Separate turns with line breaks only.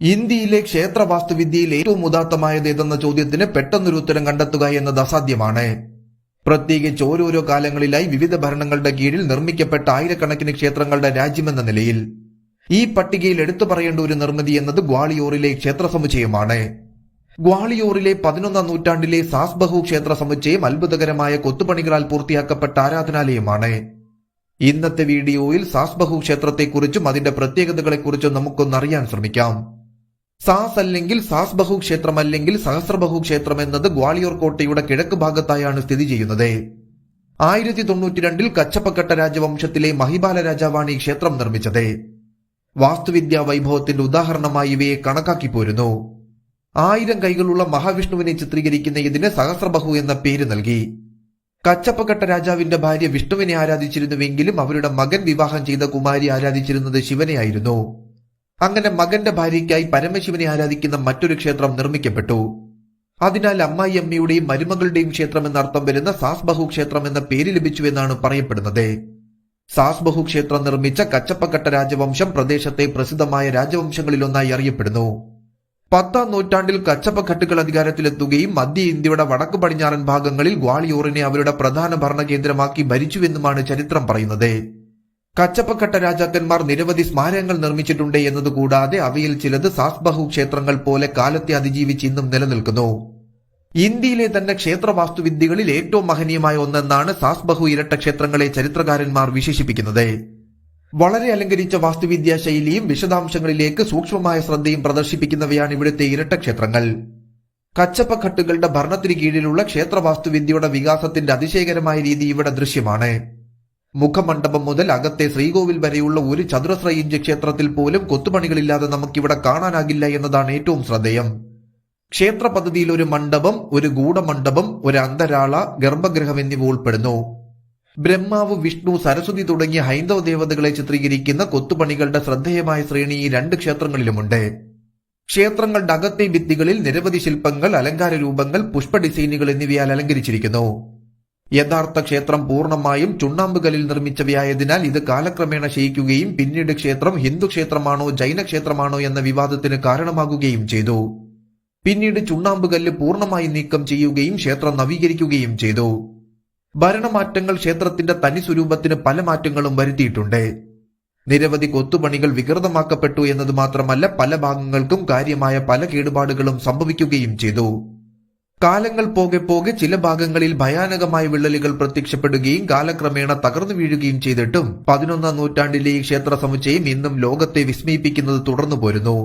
ഇന്ത്യയിലെ ക്ഷേത്ര വാസ്തുവിദ്യയിൽ ഏറ്റവും ഉദാത്തമായത് ഏതെന്ന ചോദ്യത്തിന് പെട്ടെന്നൊരു ഉത്തരം കണ്ടെത്തുക എന്നത് അസാധ്യമാണ്. പ്രത്യേകിച്ച് ഓരോരോ കാലങ്ങളിലായി വിവിധ ഭരണങ്ങളുടെ കീഴിൽ നിർമ്മിക്കപ്പെട്ട ആയിരക്കണക്കിന് ക്ഷേത്രങ്ങളുടെ രാജ്യമെന്ന നിലയിൽ. ഈ പട്ടികയിൽ എടുത്തു പറയേണ്ട ഒരു നിർമ്മിതി എന്നത് ഗ്വാളിയോറിലെ ക്ഷേത്ര സമുച്ചയമാണ്. ഗ്വാളിയോറിലെ പതിനൊന്നാം നൂറ്റാണ്ടിലെ സാസ്ബഹു ക്ഷേത്ര സമുച്ചയം അത്ഭുതകരമായ കൊത്തുപണികളാൽ പൂർത്തിയാക്കപ്പെട്ട ആരാധനാലയമാണ്. ഇന്നത്തെ വീഡിയോയിൽ സാസ്ബഹു ക്ഷേത്രത്തെക്കുറിച്ചും അതിന്റെ പ്രത്യേകതകളെക്കുറിച്ചും നമുക്കൊന്നറിയാൻ ശ്രമിക്കാം. സാസ് അല്ലെങ്കിൽ സാസ് ബഹു ക്ഷേത്രം അല്ലെങ്കിൽ സഹസ്രബഹു ക്ഷേത്രം എന്നത് ഗ്വാളിയോർ കോട്ടയുടെ കിഴക്ക് ഭാഗത്തായാണ് സ്ഥിതി ചെയ്യുന്നത്. ആയിരത്തി തൊണ്ണൂറ്റി രണ്ടിൽ കച്ചപ്പക്കട്ട രാജവംശത്തിലെ മഹിബാല രാജാവാണ് ഈ ക്ഷേത്രം നിർമ്മിച്ചത്. വാസ്തുവിദ്യാ വൈഭവത്തിന്റെ ഉദാഹരണമായി ഇവയെ കണക്കാക്കി പോരുന്നു. ആയിരം കൈകളുള്ള മഹാവിഷ്ണുവിനെ ചിത്രീകരിക്കുന്ന ഇതിന് സഹസ്രബഹു എന്ന പേര് നൽകി. കച്ചപ്പക്കട്ട രാജാവിന്റെ ഭാര്യ വിഷ്ണുവിനെ ആരാധിച്ചിരുന്നുവെങ്കിലും അവരുടെ മകൻ വിവാഹം ചെയ്ത കുമാരി ആരാധിച്ചിരുന്നത് ശിവനെയായിരുന്നു. അങ്ങനെ മകന്റെ ഭാര്യയ്ക്കായി പരമശിവനെ ആരാധിക്കുന്ന മറ്റൊരു ക്ഷേത്രം നിർമ്മിക്കപ്പെട്ടു. അതിനാൽ അമ്മായിയമ്മയുടെയും മരുമകളുടെയും ക്ഷേത്രം എന്നർത്ഥം വരുന്ന സാസ്ബഹു ക്ഷേത്രം എന്ന പേര് ലഭിച്ചു എന്നാണ് പറയപ്പെടുന്നത്. സാസ്ബഹു ക്ഷേത്രം നിർമ്മിച്ച കച്ചപ്പക്കട്ട രാജവംശം പ്രദേശത്തെ പ്രസിദ്ധമായ രാജവംശങ്ങളിലൊന്നായി അറിയപ്പെടുന്നു. പത്താം നൂറ്റാണ്ടിൽ കച്ചപ്പക്കട്ടുകൾ അധികാരത്തിലെത്തുകയും മധ്യ ഇന്ത്യയുടെ വടക്ക് പടിഞ്ഞാറൻ ഭാഗങ്ങളിൽ ഗ്വാളിയോറിനെ അവരുടെ പ്രധാന ഭരണ ഭരണകേന്ദ്രമാക്കി ഭരിച്ചുവെന്നുമാണ് ചരിത്രം പറയുന്നത്. കച്ചപ്പക്കട്ട രാജാക്കന്മാർ നിരവധി സ്മാരകങ്ങൾ നിർമ്മിച്ചിട്ടുണ്ട് എന്നതുകൂടാതെ അവയിൽ ചിലത് സാസ്ബഹു ക്ഷേത്രങ്ങൾ പോലെ കാലത്തെ അതിജീവിച്ച് ഇന്നും നിലനിൽക്കുന്നു. ഇന്ത്യയിലെ തന്നെ ക്ഷേത്ര വാസ്തുവിദ്യകളിൽ ഏറ്റവും മഹനീയമായ ഒന്നെന്നാണ് സാസ്ബഹു ഇരട്ട ക്ഷേത്രങ്ങളെ ചരിത്രകാരന്മാർ വിശേഷിപ്പിക്കുന്നത്. വളരെ അലങ്കരിച്ച വാസ്തുവിദ്യാ ശൈലിയും വിശദാംശങ്ങളിലേക്ക് സൂക്ഷ്മമായ ശ്രദ്ധയും പ്രദർശിപ്പിക്കുന്നവയാണ് ഇവിടുത്തെ ഇരട്ട ക്ഷേത്രങ്ങൾ. കച്ചപ്പക്കട്ടുകളുടെ ഭരണത്തിന് കീഴിലുള്ള ക്ഷേത്ര വാസ്തുവിദ്യയുടെ വികാസത്തിന്റെ അതിശയകരമായ രീതി ഇവിടെ ദൃശ്യമാണ്. മുഖമണ്ഡപം മുതൽ അകത്തെ ശ്രീകോവിൽ വരെയുള്ള ഒരു ചതുരശ്ര ഇഞ്ച് ക്ഷേത്രത്തിൽ പോലും കൊത്തുപണികളില്ലാതെ നമുക്കിവിടെ കാണാനാകില്ല എന്നതാണ് ഏറ്റവും ശ്രദ്ധേയം. ക്ഷേത്ര പദ്ധതിയിൽ ഒരു മണ്ഡപം ഒരു ഗൂഢമണ്ഡപം ഒരു അന്തരാള ഗർഭഗൃഹം എന്നിവ ഉൾപ്പെടുന്നു. ബ്രഹ്മാവ് വിഷ്ണു സരസ്വതി തുടങ്ങിയ ഹൈന്ദവ ദേവതകളെ ചിത്രീകരിക്കുന്ന കൊത്തുപണികളുടെ ശ്രദ്ധേയമായ ശ്രേണി ഈ രണ്ട് ക്ഷേത്രങ്ങളിലുമുണ്ട്. ക്ഷേത്രങ്ങളുടെ അകത്തെ ഭിത്തികളിൽ നിരവധി ശില്പങ്ങൾ അലങ്കാര രൂപങ്ങൾ പുഷ്പ ഡിസൈനുകൾ എന്നിവയാൽ അലങ്കരിച്ചിരിക്കുന്നു. യഥാർത്ഥ ക്ഷേത്രം പൂർണമായും ചുണ്ണാമ്പുകലിൽ നിർമ്മിച്ചവയായതിനാൽ ഇത് കാലക്രമേണ ശയിക്കുകയും പിന്നീട് ക്ഷേത്രം ഹിന്ദു ക്ഷേത്രമാണോ ജൈന ക്ഷേത്രമാണോ എന്ന വിവാദത്തിന് കാരണമാകുകയും ചെയ്തു. പിന്നീട് ചുണ്ണാമ്പുകല്ല് പൂർണമായി നീക്കം ചെയ്യുകയും ക്ഷേത്രം നവീകരിക്കുകയും ചെയ്തു. ഭരണമാറ്റങ്ങൾ ക്ഷേത്രത്തിന്റെ തനി സ്വരൂപത്തിന് പല മാറ്റങ്ങളും വരുത്തിയിട്ടുണ്ട്. നിരവധി കൊത്തുപണികൾ വികൃതമാക്കപ്പെട്ടു എന്നത് മാത്രമല്ല പല ഭാഗങ്ങൾക്കും കാര്യമായ പല കേടുപാടുകളും സംഭവിക്കുകയും ചെയ്തു. കാലങ്ങൾ പോകെ പോകെ ചില ഭാഗങ്ങളിൽ ഭയാനകമായ വിള്ളലുകൾ പ്രത്യക്ഷപ്പെടുകയും കാലക്രമേണ തകർന്നു വീഴുകയും ചെയ്തിട്ടും പതിനൊന്നാം നൂറ്റാണ്ടിലെ ഈ ക്ഷേത്ര സമുച്ചയം ഇന്നും ലോകത്തെ വിസ്മയിപ്പിക്കുന്നത് തുടർന്നു പോരുന്നു